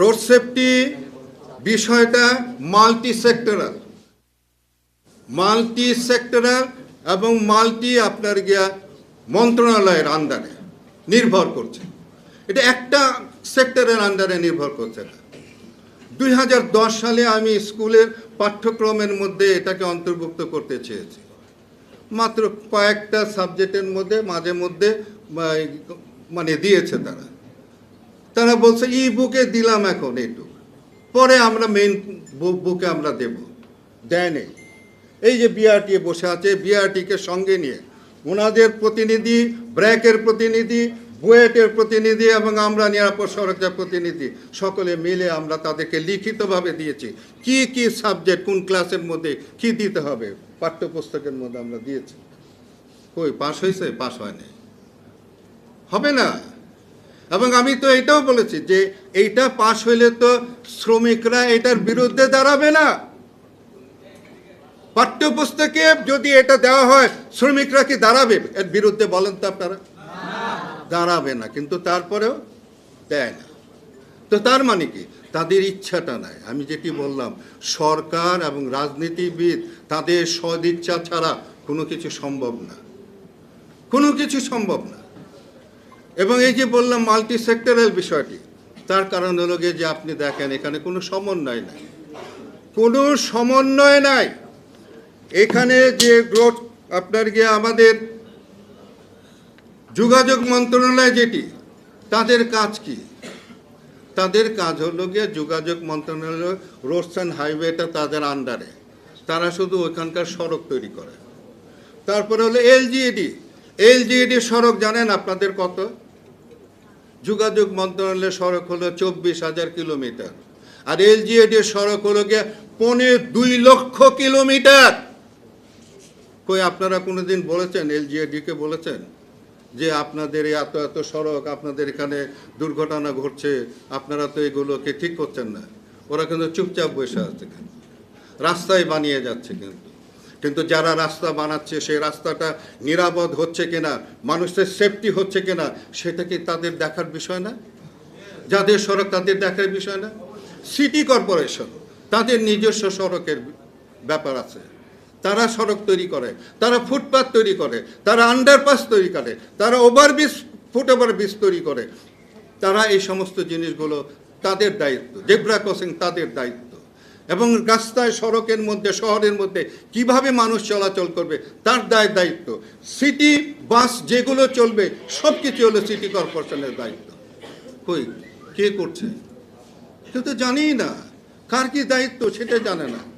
Road safety বিষয়টা multi sectoral multi sectoral এবং multi আপনার গিয়া মন্ত্রণালয়ের আন্ডারে নির্ভর করছে। এটা একটা সেক্টরের আন্ডারে নির্ভর করছে না। দুই হাজার দশ সালে আমি স্কুলের পাঠ্যক্রমের মধ্যে এটাকে অন্তর্ভুক্ত করতে চেয়েছি। মাত্র কয়েকটা সাবজেক্টের মধ্যে, মাঝে মধ্যে মানে দিয়েছে তারা। তারা বলছে, ই বুকে দিলাম এখন এইটুকু পরে আমরা মেইন বুকে আমরা দেব। দেয় নেই। এই যে বিআরটি বসে আছে বিআরটিকে সঙ্গে নিয়ে ওনাদের প্রতিনিধি, ব্র্যাকের প্রতিনিধি, বুয়েটের প্রতিনিধি এবং আমরা নিরাপদ সড়কের প্রতিনিধি, সকলে মিলে আমরা তাদেরকে লিখিতভাবে দিয়েছি। কি কি সাবজেক্ট কোন ক্লাসের মধ্যে কি দিতে হবে? পাঠ্যপুস্তকের মধ্যে আমরা দিয়েছি। কই, পাশ হয়েছে? পাশ হয়নি। হবে না? এবং আমি তো এটাও বলেছি যে এইটা পাশ হইলে তো শ্রমিকরা এটার বিরুদ্ধে দাঁড়াবে না। পাঠ্যপুস্তকে যদি এটা দেওয়া হয়, শ্রমিকরা কি দাঁড়াবে? এর বিরুদ্ধে বলেন তো আপনারা। দাঁড়াবে না, কিন্তু তারপরেও দেয় না। তো তার মানে কি? তাদের ইচ্ছাটা নাই। আমি যেটি বললাম, সরকার এবং রাজনীতিবিদ তাদের সদিচ্ছা ছাড়া কোনো কিছু সম্ভব না। কোনো কিছু সম্ভব না। এবং এই যে বললাম মাল্টি সেক্টরাল বিষয়টি, তার কারণ হলো গিয়ে যে আপনি দেখেন এখানে কোনো সমন্বয় নাই। কোনো সমন্বয় নাই। এখানে যে গ্রোথ আপনার গিয়ে আমাদের যোগাযোগ মন্ত্রণালয় যেটি, তাদের কাজ কি? তাদের কাজ হলো গিয়ে যোগাযোগ মন্ত্রণালয় রোডস অ্যান্ড হাইওয়েটা তাদের আন্ডারে তারা শুধু ওখানকার সড়ক তৈরি করে। তারপরে হলো এলজিএডি এলজিএডি সড়ক জানেন আপনাদের কত? যোগাযোগ মন্ত্রণালয়ের সড়ক হলো চব্বিশ হাজার কিলোমিটার। আর এলজিএডি সড়ক হলো গিয়ে পৌনে দুই লক্ষ কিলোমিটার। কই, আপনারা কোনোদিন বলেছেন এলজিএডিকে বলেছেন? যে আপনাদের এত এত সড়ক, আপনাদের এখানে দুর্ঘটনা ঘটছে, আপনারা তো এগুলোকে ঠিক করছেন না। ওরা কিন্তু চুপচাপ বসে আছে রাস্তায় বানিয়ে যাচ্ছে কিন্তু। কিন্তু যারা রাস্তা বানাচ্ছে, সেই রাস্তাটা নিরাপদ হচ্ছে কিনা, মানুষের সেফটি হচ্ছে কিনা, সেটা কি তাদের দেখার বিষয় না? যাদের সড়ক, তাদের দেখার বিষয় না? সিটি কর্পোরেশন তাদের নিজস্ব সড়কের ব্যাপার আছে। তারা সড়ক তৈরি করে, তারা ফুটপাথ তৈরি করে, তারা আন্ডারপাস তৈরি করে, তারা ওভারব্রিজ ফুট ওভারব্রিজ তৈরি করে। তারা এই সমস্ত জিনিসগুলো তাদের দায়িত্ব, জেব্রা ক্রসিং তাদের দায়িত্ব। এবং রাস্তায়, সড়কের মধ্যে, শহরের মধ্যে কীভাবে মানুষ চলাচল করবে, তার দায় দায়িত্ব। সিটি, বাস যেগুলো চলবে সব কিছু হলো সিটি কর্পোরেশনের দায়িত্ব। কই, কে করছে? কেউ তো জানেই না। কার কি দায়িত্ব, সেটা জানে না।